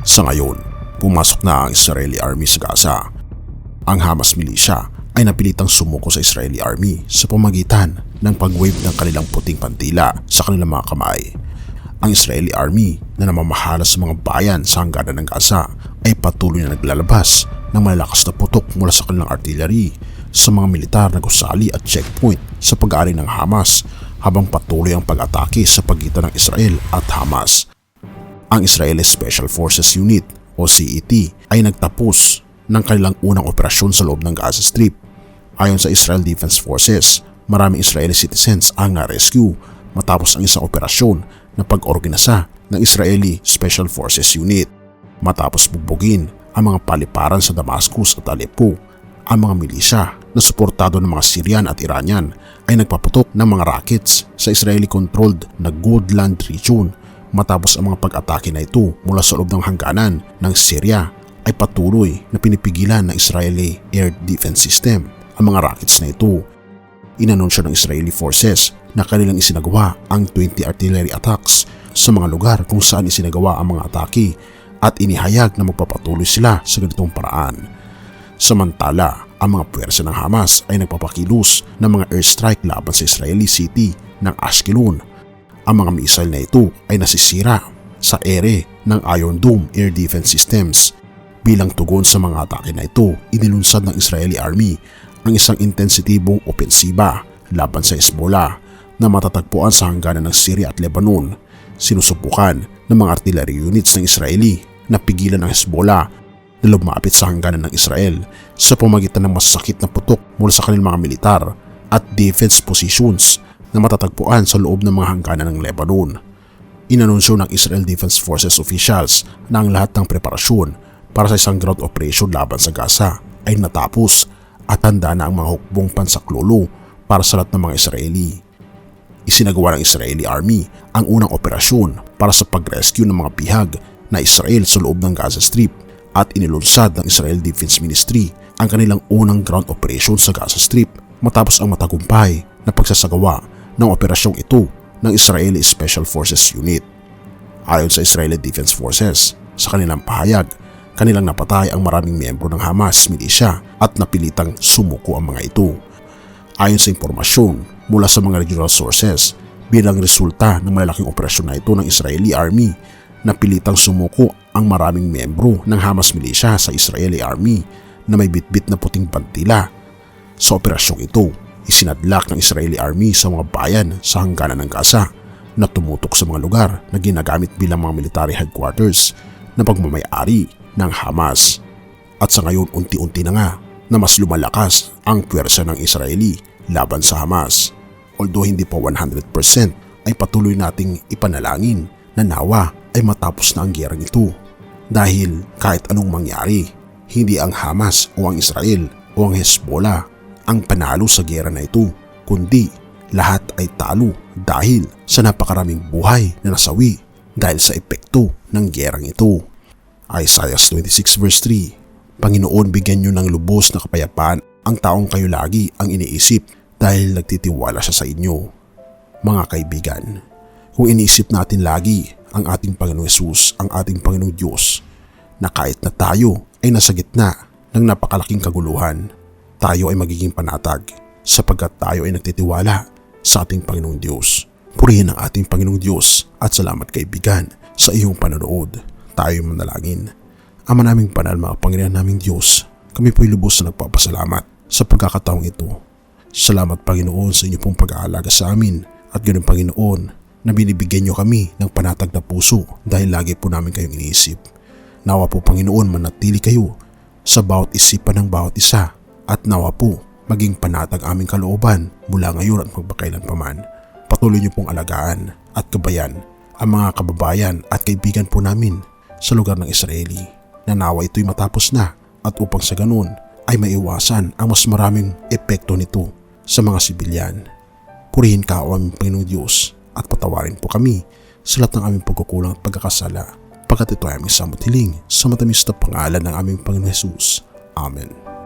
Sa ngayon, pumasok na ang Israeli Army sa Gaza. Ang Hamas militia ay napilitang sumuko sa Israeli Army sa pamagitan ng pag-wave ng kanilang puting pantila sa kanilang mga kamay. Ang Israeli Army na namamahala sa mga bayan sa hangganan ng Gaza ay patuloy na naglalabas ng malalakas na putok mula sa kanilang artillery sa mga militar na gusali at checkpoint sa pag-aari ng Hamas habang patuloy ang pag-atake sa pagitan ng Israel at Hamas. Ang Israeli Special Forces Unit o CET ay nagtapos ng kanilang unang operasyon sa loob ng Gaza Strip. Ayon sa Israel Defense Forces, maraming Israeli citizens ang na-rescue matapos ang isang operasyon na pag-organisa ng Israeli Special Forces Unit. Matapos bugbugin ang mga paliparan sa Damascus at Aleppo, ang mga milisya na suportado ng mga Syrian at Iranian ay nagpaputok ng mga rockets sa Israeli-controlled na Golan region matapos ang mga pag-atake na ito mula sa loob ng hangganan ng Syria ay patuloy na pinipigilan ng Israeli Air Defense System ang mga rockets na ito. Inanunsyo ng Israeli forces na kanilang isinagawa ang 20 artillery attacks sa mga lugar kung saan isinagawa ang mga atake at inihayag na magpapatuloy sila sa ganitong paraan. Samantala, ang mga puwersa ng Hamas ay nagpapakilos ng mga airstrike laban sa Israeli city ng Ashkelon. Ang mga missile na ito ay nasisira sa ere ng Iron Dome Air Defense Systems. Bilang tugon sa mga atake na ito, inilunsad ng Israeli Army ang isang intensitibong opensiba laban sa Hezbollah na matatagpuan sa hangganan ng Syria at Lebanon. Sinusubukan ng mga artillery units ng Israeli na pigilan ang Hezbollah na lumapit sa hangganan ng Israel sa pamagitan ng masakit na putok mula sa kanilang mga militar at defense positions na matatagpuan sa loob ng mga hangganan ng Lebanon. Inanunsyo ng Israel Defense Forces officials na ang lahat ng preparasyon para sa isang ground operation laban sa Gaza ay natapos at handa na ang mga hukbong pansaklolo para sa lahat ng mga Israeli. Isinagawa ng Israeli Army ang unang operasyon para sa pag-rescue ng mga bihag na Israel sa loob ng Gaza Strip at inilunsad ng Israel Defense Ministry ang kanilang unang ground operation sa Gaza Strip matapos ang matagumpay na pagsasagawa ng operasyong ito ng Israeli Special Forces Unit. Ayon sa Israeli Defense Forces, sa kanilang pahayag, kanilang napatay ang maraming miyembro ng Hamas militia at napilitang sumuko ang mga ito. Ayon sa impormasyon mula sa mga regional sources, bilang resulta ng malalaking operasyon na ito ng Israeli Army, napilitang sumuko ang maraming miyembro ng Hamas militia sa Israeli Army na may bitbit na puting bantila. Sa operasyong ito, isinadlak ng Israeli Army sa mga bayan sa hangganan ng Gaza na tumutok sa mga lugar na ginagamit bilang mga military headquarters na pagmamayari ng Hamas. At sa ngayon unti-unti na nga na mas lumalakas ang pwersa ng Israeli laban sa Hamas. Although hindi pa 100% ay patuloy nating ipanalangin na nawa ay matapos na ang gerang ito. Dahil kahit anong mangyari, hindi ang Hamas o ang Israel o ang Hezbollah ang panalo sa gera na ito, kundi lahat ay talo dahil sa napakaraming buhay na nasawi dahil sa epekto ng gerang ito. Isaiah 26 verse 3 Panginoon bigyan niyo ng lubos na kapayapaan ang taong kayo lagi ang iniisip dahil nagtitiwala siya sa inyo. Mga kaibigan, kung iniisip natin lagi ang ating Panginoong Yesus, ang ating Panginoong Diyos, na kahit na tayo ay nasa gitna ng napakalaking kaguluhan, tayo ay magiging panatag sapagkat tayo ay nagtitiwala sa ating Panginoong Diyos. Purihin ang ating Panginoong Diyos at salamat kaibigan sa iyong panonood. Tayo manalangin. Ama naming panal mga Panginoon naming Diyos, kami po'y lubos na nagpapasalamat sa pagkakataong ito. Salamat Panginoon sa inyo pong pag-aalaga sa amin at ganoon Panginoon na binibigyan niyo kami ng panatag na puso dahil lagi po namin kayong iniisip. Nawa po Panginoon manatili kayo sa bawat isipan ng bawat isa at nawa po maging panatag aming kalooban mula ngayon at magpakailan paman. Patuloy niyo pong alagaan at kabayan ang mga kababayan at kaibigan po namin sa lugar ng Israeli na nawa ito'y matapos na at upang sa ganun ay maiwasan ang mas maraming epekto nito sa mga sibilyan. Purihin ka o aming Panginoong Diyos at patawarin po kami sa lahat ng aming pagkukulang at pagkakasala pagkat ito ay aming samot sa matamis na pangalan ng aming Panginoon Jesus. Amen.